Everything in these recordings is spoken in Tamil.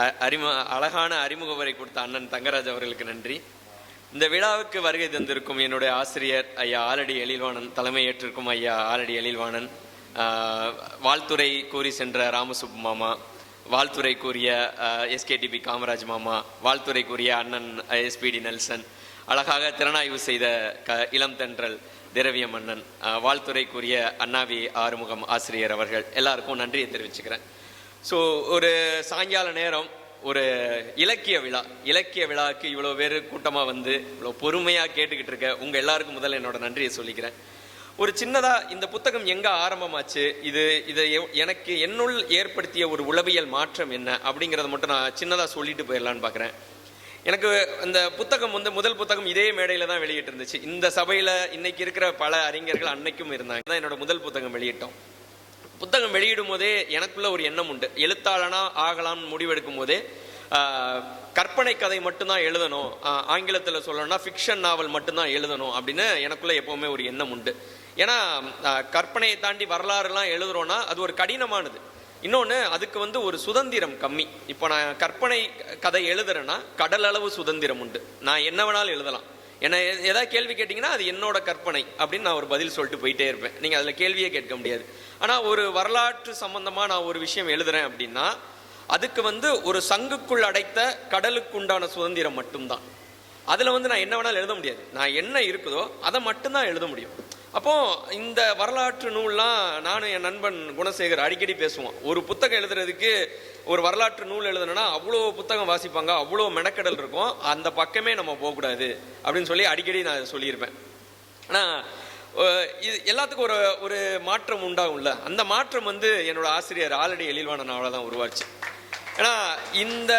அ- அறிமு அழகான அறிமுக உரை கொடுத்த அண்ணன் தங்கராஜ் அவர்களுக்கு நன்றி. இந்த விழாவுக்கு வருகை தந்திருக்கும் என்னுடைய ஆசிரியர் ஐயா ஆலடி எழில்வாணன் தலைமை ஏற்றிருக்கும் ஐயா ஆலடி எழில்வாணன் வாழ்த்துறை வாழ்த்துரை கூறி சென்ற ராமசுப்பு மாமா வாழ்த்துறை கூறிய எஸ்கேடிபி காமராஜ் மாமா வாழ்த்துறை கூறிய அண்ணன் எஸ்பிடி நெல்சன் அழகாக திறனாய்வு செய்த க இளம் தென்றல் திரவிய மன்னன் வாழ்த்துறை கூறிய அண்ணாவி ஆறுமுகம் ஆசிரியர் அவர்கள் எல்லாருக்கும் நன்றியை தெரிவிச்சுக்கிறேன். ஸோ ஒரு சாயங்கால நேரம் ஒரு இலக்கிய விழா இலக்கிய விழாவுக்கு இவ்வளோ பேர் கூட்டமாக வந்து இவ்வளோ பொறுமையாக கேட்டுக்கிட்டு இருக்க உங்கள் எல்லாருக்கும் முதல்ல என்னோட நன்றியை சொல்லிக்கிறேன். ஒரு சின்னதாக இந்த புத்தகம் எங்கே ஆரம்பமாச்சு? இது இதை எனக்கு என்னுள் ஏற்படுத்திய ஒரு உளவியல் மாற்றம் என்ன? அப்படிங்கிறத மட்டும் நான் சின்னதாக சொல்லிட்டு போயிடலான்னு பார்க்குறேன் எனக்கு இந்த புத்தகம் வந்து முதல் புத்தகம் இதே மேடையில் தான் வெளியிட்டு இருந்துச்சு இந்த சபையில் இன்னைக்கு இருக்கிற பல அறிஞர்கள் அன்னைக்கும் இருந்தாங்க. தான் என்னோட முதல் புத்தகம் வெளியிட்டோம். புத்தகம் வெளியிடும் போதே எனக்குள்ள ஒரு எண்ணம் உண்டு. எழுத்தாளனா ஆகலாம்னு முடிவெடுக்கும் போதே கற்பனை கதை மட்டும்தான் எழுதணும். ஆங்கிலத்தில் சொல்லணும்னா ஃபிக்ஷன் நாவல் மட்டும்தான் எழுதணும் அப்படின்னு எனக்குள்ள எப்போவுமே ஒரு எண்ணம் உண்டு. ஏன்னா கற்பனையை தாண்டி வரலாறுலாம் எழுதுகிறோன்னா அது ஒரு கடினமானது. இன்னொன்று அதுக்கு வந்து ஒரு சுதந்திரம் கம்மி. இப்போ நான் கற்பனை கதை எழுதுறேன்னா கடல் அளவு சுதந்திரம் உண்டு. நான் என்ன வேணாலும் எழுதலாம். என்ன எ- கேள்வி கேட்டிங்கன்னா அது என்னோட கற்பனை அப்படின்னு நான் ஒரு பதில் சொல்லிட்டு போயிட்டே இருப்பேன். நீங்கள் அதில் கேள்வியே கேட்க முடியாது. ஆனால் ஒரு வரலாற்று சம்பந்தமாக நான் ஒரு விஷயம் எழுதுறேன் அப்படின்னா அதுக்கு வந்து ஒரு சங்குக்குள் அடைத்த கடலுக்குண்டான சுதந்திரம் மட்டும்தான். அதில் வந்து நான் என்ன வேணாலும் எழுத முடியாது. நான் என்ன இருக்குதோ அதை மட்டும்தான் எழுத முடியும். அப்போ இந்த வரலாற்று நூல்லாம் நானும் என் நண்பன் குணசேகர் அடிக்கடி பேசுவோம். ஒரு புத்தகம் எழுதுறதுக்கு ஒரு வரலாற்று நூல் எழுதணும்னா அவ்வளோ புத்தகம் வாசிப்பாங்க அவ்வளோ மெனக்கடல் இருக்கும் அந்த பக்கமே நம்ம போகக்கூடாது அப்படின்னு சொல்லி அடிக்கடி நான் சொல்லியிருப்பேன். ஆனால் இது எல்லாத்துக்கும் ஒரு ஒரு மாற்றம் உண்டாகும்ல? அந்த மாற்றம் வந்து என்னோட ஆசிரியர் ஆல்ரெடி எழில்வாணனால தான் உருவாச்சு. ஏன்னா இந்த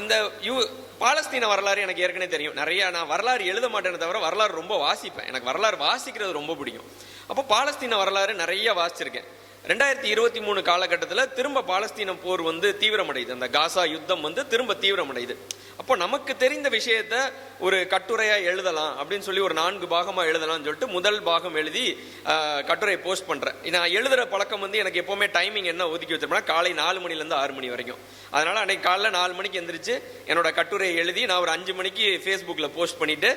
இந்த யூ பாலஸ்தீன வரலாறு எனக்கு ஏற்கனவே தெரியும். நிறைய நான் வரலாறு எழுத மாட்டேனே தவிர வரலாறு ரொம்ப வாசிப்பேன். எனக்கு வரலாறு வாசிக்கிறது ரொம்ப பிடிக்கும். அப்போ பாலஸ்தீன வரலாறு நிறைய வாசிச்சிருக்கேன். ரெண்டாயிரத்தி இருபத்தி மூணு காலகட்டத்தில் திரும்ப பாலஸ்தீன போர் வந்து தீவிரமடையுது. அந்த காசா யுத்தம் வந்து திரும்ப தீவிரமடையுது. அப்போ நமக்கு தெரிந்த விஷயத்த ஒரு கட்டுரையா எழுதலாம் அப்படின்னு சொல்லி ஒரு நான்கு பாகமா எழுதலாம்னு சொல்லிட்டு முதல் பாகம் எழுதி கட்டுரையை போஸ்ட் பண்றேன். நான் எழுதுற பழக்கம் வந்து எனக்கு எப்பவுமே டைமிங் என்ன ஒதுக்கி வச்சிருப்பேன்னா காலை நாலு மணில இருந்து ஆறு மணி வரைக்கும். அதனால அன்னைக்கு காலைல நாலு மணிக்கு எந்திரிச்சு என்னோட கட்டுரையை எழுதி நான் ஒரு அஞ்சு மணிக்கு ஃபேஸ்புக்கில் போஸ்ட் பண்ணிட்டு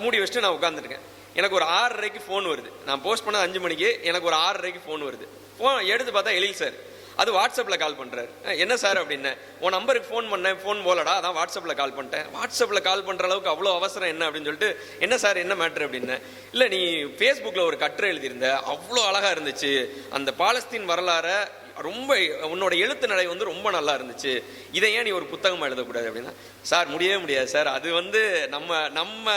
மூடி வச்சுட்டு நான் உட்காந்துருக்கேன் எனக்கு ஒரு ஆறரைக்கு ஃபோன் வருது. நான் போஸ்ட் பண்ண அஞ்சு மணிக்கு எனக்கு ஒரு ஆறரைக்கு ஃபோன் வருது. ஃபோன் எடுத்து பார்த்தா எழில் சார் அது வாட்ஸ்அப்பில் கால் பண்ணுறாரு என்ன சார் அப்படின்னு? உன் நம்பருக்கு ஃபோன் பண்ணேன். ஃபோன் போலடா அதான் வாட்ஸ்அப்பில் கால் பண்ணிட்டேன். வாட்ஸ்அப்பில் கால் பண்ணுற அளவுக்கு அவ்வளோ அவசரம் என்ன? அப்படின்னு சொல்லிட்டு என்ன சார்? என்ன மேட்ரு அப்படின்னு. இல்லை நீ ஃபேஸ்புக்கில் ஒரு கட்டுரை எழுதியிருந்த. அவ்வளோ அழகாக இருந்துச்சு. அந்த பாலஸ்தீன் வரலாறை ரொம்ப உன்னோட எழுத்து நடை வந்து ரொம்ப நல்லா இருந்துச்சு. இதை ஏன் நீ ஒரு புத்தகமாக எழுதக்கூடாது? அப்படின்னா சார் முடியவே முடியாது சார். அது வந்து நம்ம நம்ம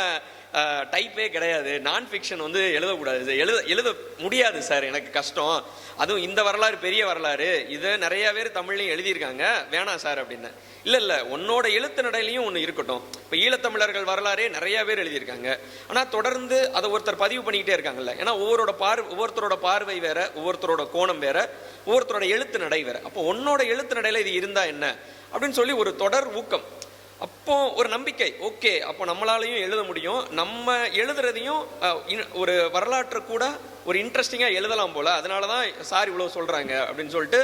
டைப்பே கிடையாது. நான் ஃபிக்ஷன் வந்து எழுதக்கூடாது. இது எழுத எழுத முடியாது சார். எனக்கு கஷ்டம். அதுவும் இந்த வரலாறு பெரிய வரலாறு. இதை நிறைய பேர் தமிழ்லையும் எழுதியிருக்காங்க. வேணாம் சார் அப்படின்னு. இல்லை இல்லை. உன்னோட எழுத்து நடையிலையும் ஒன்று இருக்கட்டும். இப்போ ஈழத்தமிழர்கள் வரலாறே நிறைய பேர் எழுதியிருக்காங்க. ஆனால் தொடர்ந்து அதை ஒருத்தர் பதிவு பண்ணிக்கிட்டே இருக்காங்கல்ல. ஏன்னா ஒவ்வொருட பார்வை ஒவ்வொருத்தரோட பார்வை வேற ஒவ்வொருத்தரோட கோணம் வேற ஒவ்வொருத்தரோட எழுத்து நடை வேற. அப்போ உன்னோட எழுத்து நடையில் இது இருந்தா என்ன? அப்படின்னு சொல்லி ஒரு தொடர் ஊக்கம். அப்போ ஒரு நம்பிக்கை. ஓகே அப்போ நம்மளாலையும் எழுத முடியும். நம்ம எழுதுறதையும் ஒரு வரலாற்றை கூட ஒரு இன்ட்ரெஸ்டிங்காக எழுதலாம் போல. அதனால தான் சார் இவ்வளோ சொல்கிறாங்க அப்படின்னு சொல்லிட்டு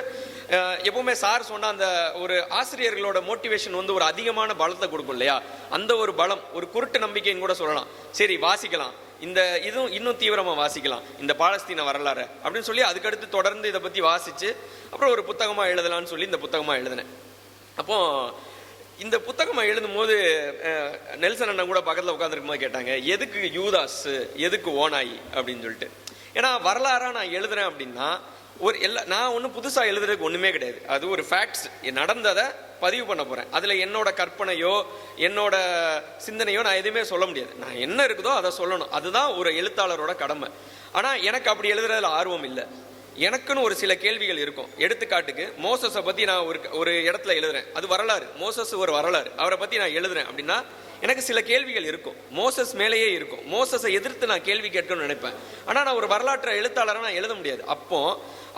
எப்போவுமே எப்பவுமே சார் சொன்ன அந்த ஒரு ஆசிரியர்களோட மோட்டிவேஷன் வந்து ஒரு அதிகமான பலத்தை கொடுக்கும் இல்லையா? அந்த ஒரு பலம் ஒரு குருட்டு நம்பிக்கைன்னு கூட சொல்லலாம். சரி வாசிக்கலாம். இந்த இதுவும் இன்னும் தீவிரமாக வாசிக்கலாம். இந்த பாலஸ்தீன வரலாறு அப்படின்னு சொல்லி அதுக்கடுத்து தொடர்ந்து இதை பற்றி வாசித்து அப்புறம் ஒரு புத்தகமாக எழுதலாம்னு சொல்லி இந்த புத்தகமாக எழுதினேன். அப்போது இந்த புத்தகம் எழுதும் போது நெல்சன் அண்ணன் கூட பக்கத்தில் உட்காந்துருக்கும் போது கேட்டாங்க எதுக்கு யூதாஸ் எதுக்கு ஓனாயி அப்படின்னு சொல்லிட்டு. ஏன்னா வரலாறாக நான் எழுதுறேன் அப்படின்னா ஒரு எல்லா நான் ஒன்றும் புதுசாக எழுதுறதுக்கு ஒன்றுமே கிடையாது. அது ஒரு ஃபேக்ட்ஸ் நடந்ததை பதிவு பண்ண போகிறேன் அதில் என்னோட கற்பனையோ என்னோட சிந்தனையோ நான் எதுவுமே சொல்ல முடியாது. நான் என்ன இருக்குதோ அதை சொல்லணும். அதுதான் ஒரு எழுத்தாளரோட கடமை. ஆனால் எனக்கு அப்படி எழுதுறதுல ஆர்வம் இல்லை. எனக்குன்னு ஒரு சில கேள்விகள் இருக்கும். எடுத்துக்காட்டுக்கு மோசஸை பற்றி நான் ஒரு ஒரு இடத்துல எழுதுறேன். அது வரலாறு. மோசஸ் ஒரு வரலாறு. அவரை பற்றி நான் எழுதுறேன் அப்படின்னா எனக்கு சில கேள்விகள் இருக்கும். மோசஸ் மேலேயே இருக்கும். மோசஸை எதிர்த்து நான் கேள்வி கேட்கணும்னு நினைப்பேன். ஆனால் நான் ஒரு வரலாற்று எழுத்தாளராக நான் எழுத முடியாது. அப்போ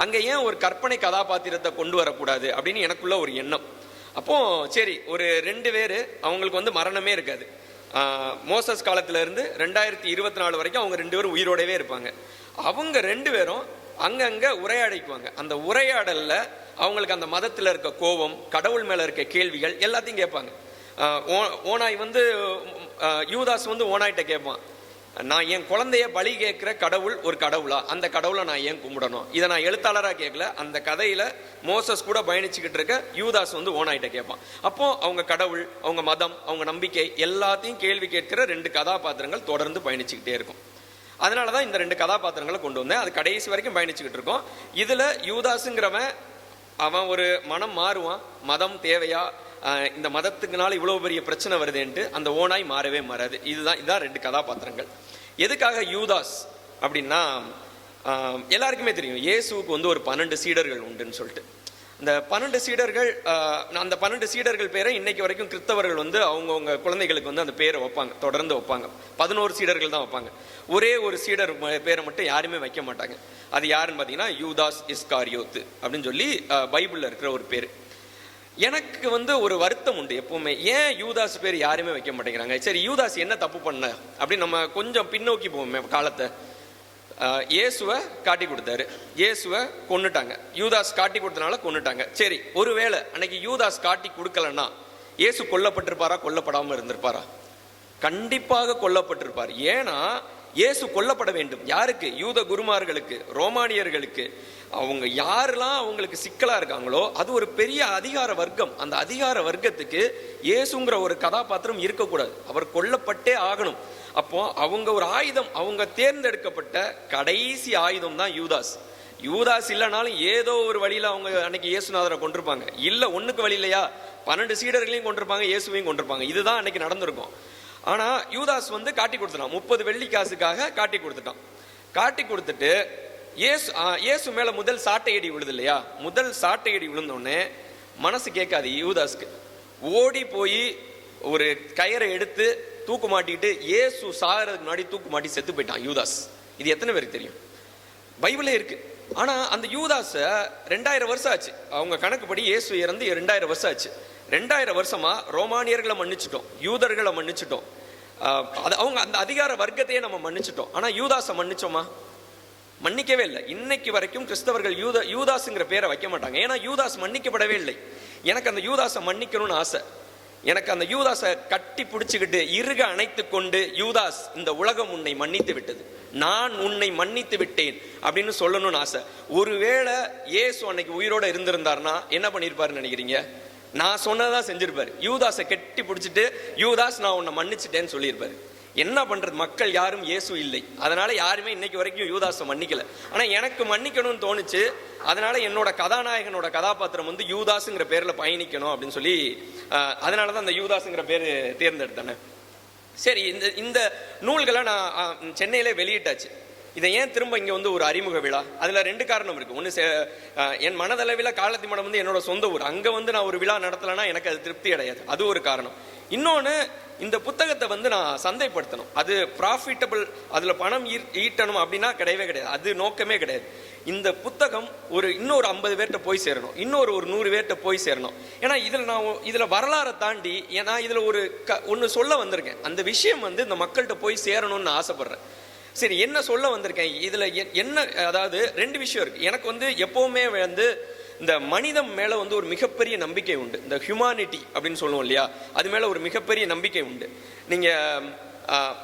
அங்கே ஏன் ஒரு கற்பனை கதாபாத்திரத்தை கொண்டு வரக்கூடாது அப்படின்னு எனக்குள்ள ஒரு எண்ணம். அப்போ சரி ஒரு ரெண்டு பேர் அவங்களுக்கு வந்து மரணமே இருக்காது. மோசஸ் காலத்திலேருந்து ரெண்டாயிரத்தி இருபத்தி நாலு வரைக்கும் அவங்க ரெண்டு பேரும் உயிரோடவே இருப்பாங்க. அவங்க ரெண்டு பேரும் அங்கங்கே உரையாடிக்குவாங்க. அந்த உரையாடலில் அவங்களுக்கு அந்த மதத்தில் இருக்க கோபம் கடவுள் மேலே இருக்க கேள்விகள் எல்லாத்தையும் கேட்பாங்க. ஓ- ஓனாய் வந்து யூதாஸ் வந்து ஓனாய்கிட்ட கேட்பான். நான் என் குழந்தைய பலி கேட்குற கடவுள் ஒரு கடவுளா? அந்த கடவுளை நான் ஏன் கும்பிடணும்? இதை நான் எழுத்தாளராக கேட்கல. அந்த கதையில் மோசஸ் கூட பயணிச்சுக்கிட்டு இருக்க யூதாஸ் வந்து ஓனாயிட்ட கேட்பான். அப்போது அவங்க கடவுள் அவங்க மதம் அவங்க நம்பிக்கை எல்லாத்தையும் கேள்வி கேட்கிற ரெண்டு கதாபாத்திரங்கள் தொடர்ந்து பயணிச்சுக்கிட்டே இருக்கும். அதனால தான் இந்த ரெண்டு கதாபாத்திரங்களை கொண்டு வந்தேன். அது கடைசி வரைக்கும் பயணிச்சுக்கிட்டு இருக்கோம். இதில் யூதாஸுங்கிறவன் அவன் ஒரு மனம் மாறுவான். மதம் தேவையா? இந்த மதத்துக்குனால இவ்வளோ பெரிய பிரச்சனை வருதுன்ட்டு அந்த ஓனாய் மாறவே மாறாது. இதுதான் இதுதான் ரெண்டு கதாபாத்திரங்கள். எதுக்காக யூதாஸ் அப்படின்னா எல்லாருக்குமே தெரியும். இயேசுவுக்கு வந்து ஒரு பன்னெண்டு சீடர்கள் உண்டுன்னு சொல்லிட்டு. இந்த பன்னெண்டு சீடர்கள் அந்த பன்னெண்டு சீடர்கள் பேரை இன்னைக்கு வரைக்கும் கிறிஸ்தவர்கள் வந்து அவங்கவுங்க குழந்தைகளுக்கு வந்து அந்த பேரை வைப்பாங்க தொடர்ந்து வைப்பாங்க. பதினோரு சீடர்கள் தான் வைப்பாங்க. ஒரே ஒரு சீடர் பேரை மட்டும் யாருமே வைக்க மாட்டாங்க. அது யாருன்னு பார்த்தீங்கன்னா யூதாஸ் இஸ்காரியோத்து அப்படின்னு சொல்லி பைபிளில் இருக்கிற ஒரு பேர். எனக்கு வந்து ஒரு வருத்தம் உண்டு எப்பவுமே. ஏன் யூதாஸ் பேர் யாருமே வைக்க மாட்டேங்கிறாங்க? சரி யூதாஸ் என்ன தப்பு பண்ண? அப்படின்னு நம்ம கொஞ்சம் பின்னோக்கி போவோமே காலத்தை. இயேசுவை காட்டி கொடுத்தாரு. இயேசுவை கொண்டுட்டாங்க யூதாஸ் காட்டி கொடுத்தனால கொண்டுட்டாங்க சரி ஒருவேளை அன்னைக்கு யூதாஸ் காட்டி கொடுக்கலன்னா இயேசு கொல்லப்பட்டிருப்பாரா கொல்லப்படாமல் இருந்திருப்பாரா? கண்டிப்பாக கொல்லப்பட்டிருப்பார். ஏன்னா இயேசு கொல்லப்பட வேண்டும். யாருக்கு? யூத குருமார்களுக்கு ரோமானியர்களுக்கு. அவங்க யாரெல்லாம் அவங்களுக்கு சிக்கலா இருக்காங்களோ அது ஒரு பெரிய அதிகார வர்க்கம். அந்த அதிகார வர்க்கத்துக்கு இயேசுங்கிற ஒரு கதாபாத்திரம் இருக்கக்கூடாது. அவர் கொல்லப்பட்டே ஆகணும். அப்போ அவங்க ஒரு ஆயுதம் அவங்க தேர்ந்தெடுக்கப்பட்ட கடைசி ஆயுதம் தான் யூதாஸ். யூதாஸ் இல்லைனாலும் ஏதோ ஒரு வழியில் அவங்க அன்னைக்கு இயேசுநாதரை கொண்டிருப்பாங்க இல்லை ஒன்றுக்கு வழி இல்லையா? பன்னெண்டு சீடர்களையும் கொண்டிருப்பாங்க இயேசுவையும் கொண்டிருப்பாங்க இதுதான் அன்னைக்கு நடந்திருக்கும். ஆனால் யூதாஸ் வந்து காட்டி கொடுத்துட்டான். முப்பது வெள்ளி காசுக்காக காட்டி கொடுத்துட்டான். காட்டி கொடுத்துட்டு இயேசு இயேசு மேலே முதல் சாட்டையடி விழுது இல்லையா முதல் சாட்டையடி விழுந்தோடனே மனசு கேட்காது யூதாஸ்க்கு. ஓடி போய் ஒரு கயிறை எடுத்து தூக்கு மாட்டிட்டு ஏசு சாகிறதுக்கு முன்னாடி தூக்கு மாட்டி செத்து போயிட்டான் யூதாஸ். இது எத்தனை பேருக்கு தெரியும்? பைபிளே இருக்கு. ஆனா அந்த யூதாஸை ரெண்டாயிரம் வருஷம் ஆச்சு. அவங்க கணக்குப்படி இயேசு இறந்து ரெண்டாயிரம் வருஷம் ஆச்சு. ரெண்டாயிரம் வருஷமா ரோமானியர்களை மன்னிச்சிட்டோம். யூதர்களை மன்னிச்சிட்டோம். அது அவங்க அந்த அதிகார வர்க்கத்தையே நம்ம மன்னிச்சிட்டோம். ஆனா யூதாஸை மன்னிச்சோமா? மன்னிக்கவே இல்லை. இன்னைக்கு வரைக்கும் கிறிஸ்தவர்கள் யூத யூதாஸுங்கிற பேரை வைக்க மாட்டாங்க. ஏன்னா யூதாஸ் மன்னிக்கப்படவே இல்லை. எனக்கு அந்த யூதாஸை மன்னிக்கணும்னு ஆசை. எனக்கு அந்த யூதாஸை கட்டி பிடிச்சிக்கிட்டு இருக அணைத்து கொண்டு யூதாஸ் இந்த உலகம் உன்னை மன்னித்து விட்டது. நான் உன்னை மன்னித்து விட்டேன் அப்படின்னு சொல்லணும்னு ஆசை. ஒருவேளை ஏசு அன்னைக்கு உயிரோட இருந்திருந்தாருன்னா என்ன பண்ணியிருப்பாருன்னு நினைக்கிறீங்க? நான் சொன்னதான் செஞ்சிருப்பாரு. யூதாஸை கெட்டி பிடிச்சிட்டு யூதாஸ் நான் உன்னை மன்னிச்சிட்டேன்னு சொல்லியிருப்பாரு. என்ன பண்ணுறது மக்கள் யாரும் இயேசு இல்லை. அதனால் யாருமே இன்னைக்கு வரைக்கும் யூதாஸை மன்னிக்கல. ஆனால் எனக்கு மன்னிக்கணும்னு தோணுச்சு. அதனால் என்னோட கதாநாயகனோட கதாபாத்திரம் வந்து யூதாஸுங்கிற பேரில் பயணிக்கணும் அப்படின்னு சொல்லி அதனால தான் அந்த யூதாஸுங்கிற பேர் தேர்ந்தெடுத்தேன். சரி இந்த இந்த நூல்களை நான் சென்னையிலே வெளியிட்டாச்சு. இதை ஏன் திரும்ப இங்கே வந்து ஒரு அறிமுக விழா? அதில் ரெண்டு காரணம் இருக்குது ஒன்று என் மனதளவில் காலத்தி மடம் வந்து என்னோட சொந்த ஊர். அங்கே வந்து நான் ஒரு விழா நடத்தலைன்னா எனக்கு அது திருப்தி அடையாது. அது ஒரு காரணம். இன்னொன்று இந்த புத்தகத்தை வந்து நான் சந்தைப்படுத்தணும். அது ப்ராஃபிட்டபிள் அதில் பணம் ஈட்டணும் அப்படின்னா கிடையவே கிடையாது. அது நோக்கமே கிடையாது. இந்த புத்தகம் ஒரு இன்னொரு ஐம்பது பேர்கிட்ட போய் சேரணும். இன்னொரு ஒரு நூறு பேர்கிட்ட போய் சேரணும். ஏன்னா இதில் நான் இதில் வரலாறை தாண்டி ஏன்னா இதில் ஒரு க ஒன்று சொல்ல வந்திருக்கேன். அந்த விஷயம் வந்து இந்த மக்கள்கிட்ட போய் சேரணும்னு ஆசைப்பட்றேன். சரி என்ன சொல்ல வந்திருக்கேன்? இதில் என்ன அதாவது ரெண்டு விஷயம் இருக்குது எனக்கு வந்து எப்போவுமே வந்து இந்த மனிதம் மேல வந்து ஒரு மிகப்பெரிய நம்பிக்கை உண்டு. இந்த ஹியூமானிட்டி அப்படின்னு சொல்லுவோம் இல்லையா? அது மேல ஒரு மிகப்பெரிய நம்பிக்கை உண்டு. நீங்க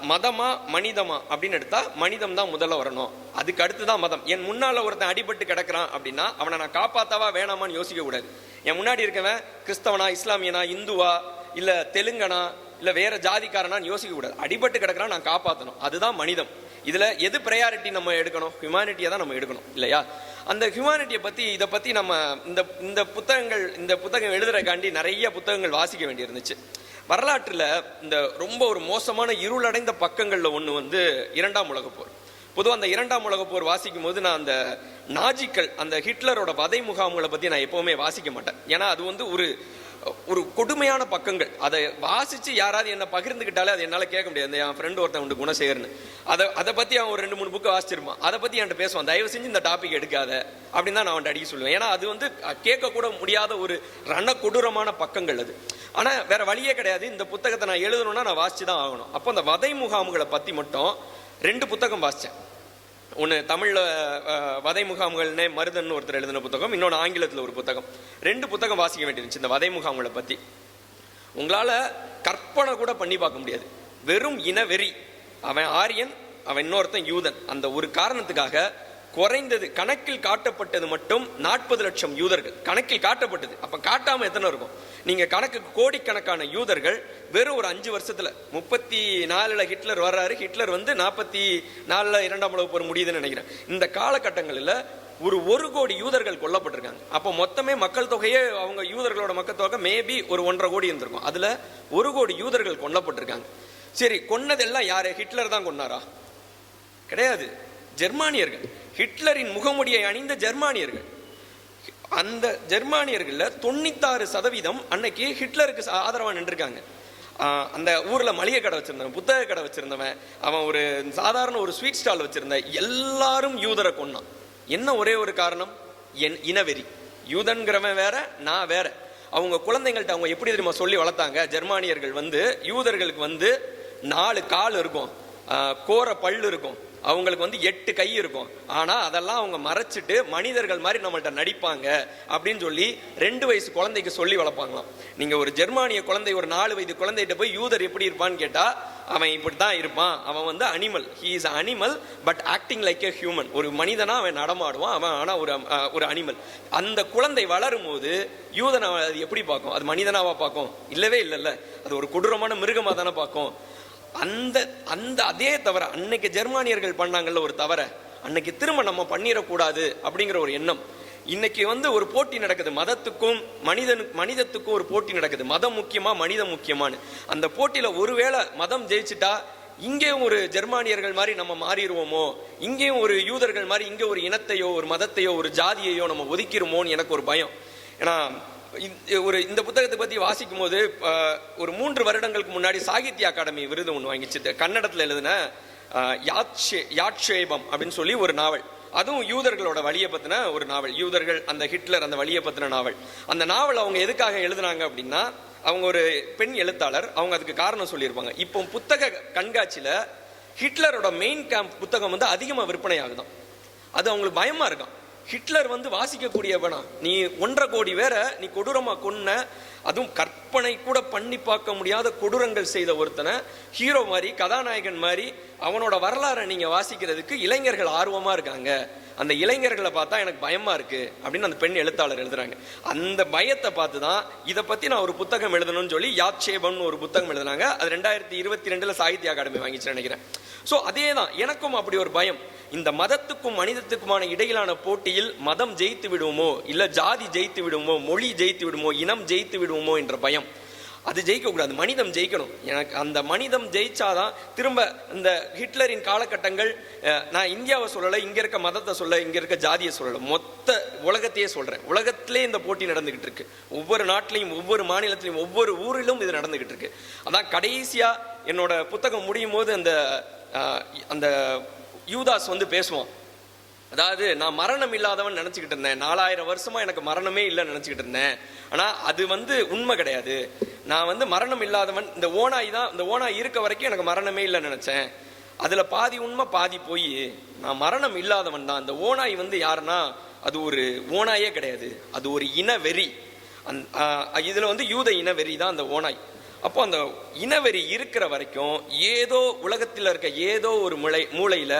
மதமா மனிதமா அப்படின்னு எடுத்தா மனிதம் தான் முதல்ல வரணும். அதுக்கு அடுத்து தான் மதம். என் முன்னால ஒருத்தன் அடிபட்டு கிடக்குறான் அப்படின்னா அவனை நான் காப்பாத்தவா வேணாமான்னு யோசிக்க கூடாது. என் முன்னாடி இருக்கவன் கிறிஸ்தவனா இஸ்லாமியனா இந்துவா இல்ல தெலுங்கனா இல்ல வேற ஜாதிக்காரனான்னு யோசிக்க கூடாது. அடிபட்டு கிடக்குறான் நான் காப்பாத்தணும். அதுதான் மனிதம். இதுல எது ப்ரையாரிட்டி நம்ம எடுக்கணும்? ஹியூமானிட்டியை தான் நம்ம எடுக்கணும். இல்லையா? அந்த ஹியூமானிட்டியை பற்றி இதை பற்றி நம்ம இந்த இந்த புத்தகங்கள் இந்த புத்தகம் எழுதுறக்காண்டி நிறைய புத்தகங்கள் வாசிக்க வேண்டியிருந்துச்சு. வரலாற்றில் இந்த ரொம்ப ஒரு மோசமான இருளடைந்த பக்கங்களில் ஒன்று வந்து இரண்டாம் உலகப் போர். பொதுவாக அந்த இரண்டாம் உலகப் போர் வாசிக்கும் போது நான் அந்த நாஜிக்கள் அந்த ஹிட்லரோட வதை முகாம்களை பற்றி நான் எப்போவுமே வாசிக்க மாட்டேன். ஏன்னா அது வந்து ஒரு ஒரு கொடுமையான பக்கங்கள். அதை வாசித்து யாராவது என்ன பகிர்ந்துக்கிட்டாலே அது என்னால் கேட்க முடியாது. என் ஃப்ரெண்டு ஒருத்தன் உண்டு குணசேகர்னு. அதை அதை பற்றி அவன் ஒரு ரெண்டு மூணு புக்கு வாசிச்சிருப்பான். அதை பற்றி என்கிட்ட பேசுவான். தயவு செஞ்சு இந்த டாபிக் எடுக்காத. அப்படின்னு தான் நான் அவன் அடிக்க சொல்லுவேன். ஏன்னா அது வந்து கேட்கக்கூட முடியாத ஒரு ரண கொடூரமான பக்கங்கள் அது. ஆனால் வேற வழியே கிடையாது. இந்த புத்தகத்தை நான் எழுதணும்னா நான் வாசிச்சு தான் ஆகணும். அப்போ அந்த வதை முகாம்களை பற்றி மட்டும் ரெண்டு புத்தகம் வாசிச்சேன். ஒன்று தமிழில் வதை முகாம்கள்னே மருதன் ஒருத்தர் எழுதின புத்தகம் இன்னொன்று ஆங்கிலத்தில் ஒரு புத்தகம். ரெண்டு புத்தகம் வாசிக்க வேண்டியிருந்துச்சு இந்த வதை முகாம்களை பற்றி உங்களால் கற்பனை கூட பண்ணி பார்க்க முடியாது. வெறும் இனவெறி. அவன் ஆரியன் அவன் இன்னொருத்தன் யூதன். அந்த ஒரு காரணத்துக்காக குறைந்தது கணக்கில் காட்டப்பட்டது மட்டும் நாற்பது லட்சம் யூதர்கள். கணக்கில் காட்டப்பட்டது. அப்ப காட்டாம எத்தனை இருக்கும்? நீங்க கணக்கு கோடிக்கணக்கான யூதர்கள் வெறும் ஒரு அஞ்சு வருஷத்துல முப்பத்தி நாலுல ஹிட்லர் வர்றாரு. ஹிட்லர் வந்து நாற்பத்தி நாலுல இரண்டாம் உலக போர் முடியுதுன்னு நினைக்கிறேன். இந்த காலகட்டங்களில் ஒரு ஒரு கோடி யூதர்கள் கொல்லப்பட்டிருக்காங்க. அப்போ மொத்தமே மக்கள் தொகையே அவங்க யூதர்களோட மக்கள் தொகை மேபி ஒரு ஒன்றரை கோடி இருந்திருக்கும். அதுல ஒரு கோடி யூதர்கள் கொல்லப்பட்டிருக்காங்க. சரி கொன்னதெல்லாம் யாரு? ஹிட்லர் தான் கொன்னாரா? கிடையாது. ஜெர்மானியர்கள். ஹிட்லரின் முகமுடியை அணிந்த ஜெர்மானியர்கள். அந்த ஜெர்மானியர்களில் தொண்ணூத்தாறு சதவீதம் அன்னைக்கு ஹிட்லருக்கு ஆதரவாக நின்றுருக்காங்க. அந்த ஊரில் மளிகை கடை வச்சுருந்தவன் புத்தக கடை வச்சுருந்தவன் அவன் ஒரு சாதாரண ஒரு ஸ்வீட் ஸ்டால் வச்சுருந்த எல்லாரும் யூதரை கொன்னான். என்ன ஒரே ஒரு காரணம்? என் இனவெறி. யூதன்கிறவன் வேற நான் வேற. அவங்க குழந்தைங்கள்ட்ட அவங்க எப்படி தெரியுமா சொல்லி வளர்த்தாங்க? ஜெர்மானியர்கள் வந்து யூதர்களுக்கு வந்து நாலு கால் இருக்கும். கோர பல்லு இருக்கும். அவங்களுக்கு வந்து எட்டு கை இருக்கும். ஆனால் அதெல்லாம் அவங்க மறைச்சிட்டு மனிதர்கள் மாதிரி நம்மள்ட்ட நடிப்பாங்க அப்படின்னு சொல்லி ரெண்டு வயசு குழந்தைக்கு சொல்லி வளர்ப்பாங்களாம். நீங்கள் ஒரு ஜெர்மானிய குழந்தை ஒரு நாலு வயது குழந்தைகிட்ட போய் யூதர் எப்படி இருப்பான்னு கேட்டால் அவன் இப்படி தான் இருப்பான். அவன் வந்து animal he is animal but acting like a human ஒரு மனிதனாக அவன் நடமாடுவான். அவன் ஆனால் ஒரு ஒரு அனிமல் அந்த குழந்தை வளரும் போது யூதனை அது எப்படி பார்க்கும்? அது மனிதனாவா பார்க்கும்? இல்லவே இல்லைல்ல. அது ஒரு கொடூரமான மிருகமாக தானே பார்க்கும். அந்த அந்த அதே தவிர அன்னைக்கு ஜெர்மானியர்கள் பண்ணாங்கல்ல ஒரு தவற அன்னைக்கு திரும்ப நம்ம பண்ணிடக்கூடாது அப்படிங்கிற ஒரு எண்ணம். இன்னைக்கு வந்து ஒரு போட்டி நடக்குது. மதத்துக்கும் மனிதனு மனிதத்துக்கும் ஒரு போட்டி நடக்குது. மதம் முக்கியமா மனிதம் முக்கியமான்னு. அந்த போட்டியில ஒருவேளை மதம் ஜெயிச்சுட்டா இங்கேயும் ஒரு ஜெர்மானியர்கள் மாதிரி நம்ம மாறிடுவோமோ? இங்கேயும் ஒரு யூதர்கள் மாதிரி இங்கே ஒரு இனத்தையோ ஒரு மதத்தையோ ஒரு ஜாதியையோ நம்ம ஒதுக்கிடுமோன்னு எனக்கு ஒரு பயம். ஏன்னா ஒரு இந்த புத்தகத்தை பற்றி வாசிக்கும் போது ஒரு மூன்று வருடங்களுக்கு முன்னாடி சாகித்ய அகாடமி விருது ஒன்று வாங்கிச்சு. கன்னடத்தில் எழுதின யாட்சே யாட்சேபம் அப்படின்னு சொல்லி ஒரு நாவல். அதுவும் யூதர்களோட வழியை பற்றின ஒரு நாவல். யூதர்கள் அந்த ஹிட்லர் அந்த வழியை பற்றின நாவல். அந்த நாவல் அவங்க எதுக்காக எழுதுனாங்க அப்படின்னா அவங்க ஒரு பெண் எழுத்தாளர் அவங்க அதுக்கு காரணம் சொல்லியிருப்பாங்க. இப்போ புத்தக கண்காட்சியில் ஹிட்லரோட மெயின் கேம்ப் புத்தகம் வந்து அதிகமாக விற்பனை ஆகுதான் அது அவங்களுக்கு பயமாக இருக்கும். ஹிட்லர் வந்து வாசிக்கக்கூடியவனா. நீ ஒன்றரை கோடி வேற நீ கொடூரமாக கொன்ன அதுவும் கற்பனை கூட பண்ணி பார்க்க முடியாத கொடூரங்கள் செய்த ஒருத்தனை. ஹீரோ மாதிரி கதாநாயகன் மாதிரி அவனோட வரலாறை நீங்க வாசிக்கிறதுக்கு இளைஞர்கள் ஆர்வமா இருக்காங்க. அந்த இளைஞர்களை பார்த்தா எனக்கு பயமா இருக்கு அப்படின்னு அந்த பெண் எழுத்தாளர் எழுதுறாங்க. அந்த பயத்தை பார்த்து தான் இதை பத்தி நான் ஒரு புத்தகம் எழுதணும்னு சொல்லி யாத்சேபம்னு ஒரு புத்தகம் எழுதுனாங்க. அது ரெண்டாயிரத்தி இருபத்தி ரெண்டுல சாகித்ய அகாடமி வாங்கிச்சு நினைக்கிறேன். ஸோ அதே தான் எனக்கும் அப்படி ஒரு பயம். இந்த மதத்துக்கும் மனிதத்துக்குமான இடையிலான போட்டியில் மதம் ஜெயித்து விடுவோமோ? இல்ல ஜாதி ஜெயித்து விடுவோமோ? மொழி ஜெயித்து விடுமோ இனம் ஜெயித்து விடுவோமோ? என்ற பயம். அது ஜெயிக்க கூடாது மனிதம் ஜெயிக்கணும். எனக்கு அந்த மனிதம் ஜெயிச்சாதான் திரும்ப இந்த ஹிட்லரின் காலகட்டங்கள் நான் இந்தியாவை சொல்லலை இங்கே இருக்க மதத்தை சொல்ல இங்கே இருக்க ஜாதியை சொல்லலை. மொத்த உலகத்தையே சொல்கிறேன் உலகத்திலே இந்த போட்டி நடந்துக்கிட்டு இருக்கு. ஒவ்வொரு நாட்டிலையும் ஒவ்வொரு மாநிலத்திலையும் ஒவ்வொரு ஊரிலும் இது நடந்துக்கிட்டு இருக்கு. அதான் கடைசியாக என்னோட புத்தகம் முடியும் போது அந்த அந்த யூதாஸ் வந்து பேசுவான். அதாவது நான் மரணம் இல்லாதவன் நினச்சிக்கிட்டு இருந்தேன். நாலாயிரம் வருஷமாக எனக்கு மரணமே இல்லைன்னு நினச்சிக்கிட்டு இருந்தேன். ஆனால் அது வந்து உண்மை கிடையாது. நான் வந்து மரணம் இல்லாதவன் இந்த ஓனாய் தான் இந்த ஓனாய் இருக்க வரைக்கும் எனக்கு மரணமே இல்லைன்னு நினச்சேன். அதில் பாதி உண்மை பாதி போய். நான் மரணம் இல்லாதவன் தான். இந்த ஓனாய் வந்து யாருன்னா அது ஒரு ஓனாயே கிடையாது. அது ஒரு இனவெறி அந் இதில் வந்து யூத இனவெறி தான் அந்த ஓனாய் அப்போ அந்த இனவெறி இருக்கிற வரைக்கும் ஏதோ உலகத்தில் இருக்க ஏதோ ஒரு முளை மூளையில்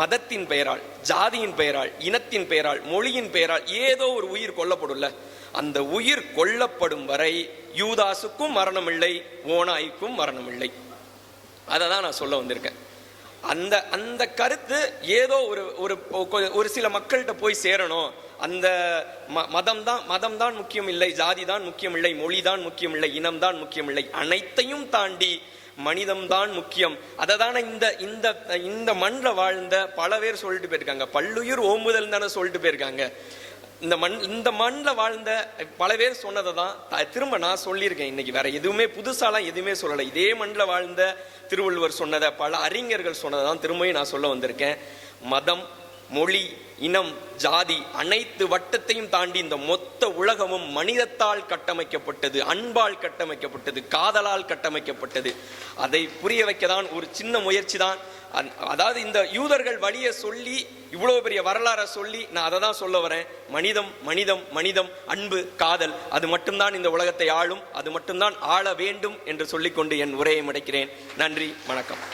மதத்தின் பெயரால் ஜாதியின் பெயரால் இனத்தின் பெயரால் மொழியின் பெயரால் ஏதோ ஒரு உயிர் கொல்லப்படும்ல. அந்த உயிர் கொல்லப்படும் வரை யூதாசுக்கும் மரணமில்லை ஓனாய்க்கும் மரணமில்லை. அதை தான் நான் சொல்ல வந்திருக்கேன். அந்த அந்த கருத்து ஏதோ ஒரு ஒரு ஒரு சில மக்கள்கிட்ட போய் சேரணும். அந்த ம மதம் தான் மதம் தான் முக்கியம் இல்லை ஜாதி தான் முக்கியம் இல்லை மொழி தான் முக்கியம் இல்லை இனம் தான் முக்கியம் இல்லை அனைத்தையும் தாண்டி மனிதம் தான் முக்கியம். அதை தானே இந்த இந்த இந்த மண்ணில் வாழ்ந்த பல பேர் சொல்லிட்டு போயிருக்காங்க. பல்லுயிர் ஓம்புதல் தானே சொல்லிட்டு போயிருக்காங்க. இந்த மண் இந்த மண்ணில் வாழ்ந்த பல பேர் சொன்னதை தான் திரும்ப நான் சொல்லியிருக்கேன் இன்னைக்கு. வேற எதுவுமே புதுசாலாம் எதுவுமே சொல்லலை. இதே மண்ணில் வாழ்ந்த திருவள்ளுவர் சொன்னதை பல அறிஞர்கள் சொன்னதை தான் திரும்பவும் நான் சொல்ல வந்திருக்கேன். மதம் மொழி இனம் ஜாதி அனைத்து வட்டத்தையும் தாண்டி இந்த மொத்த உலகமும் மனிதத்தால் கட்டமைக்கப்பட்டது அன்பால் கட்டமைக்கப்பட்டது காதலால் கட்டமைக்கப்பட்டது. அதை புரிய வைக்க தான் ஒரு சின்ன முயற்சி தான் அதாவது இந்த யூதர்கள் வழியை சொல்லி இவ்வளோ பெரிய வரலாறை சொல்லி நான் அதை தான் சொல்ல வரேன். மனிதம் மனிதம் மனிதம் அன்பு காதல் அது மட்டும்தான் இந்த உலகத்தை ஆளும் அது மட்டும்தான் ஆள வேண்டும் என்று சொல்லிக்கொண்டு என் உரையை முடைக்கிறேன். நன்றி வணக்கம்.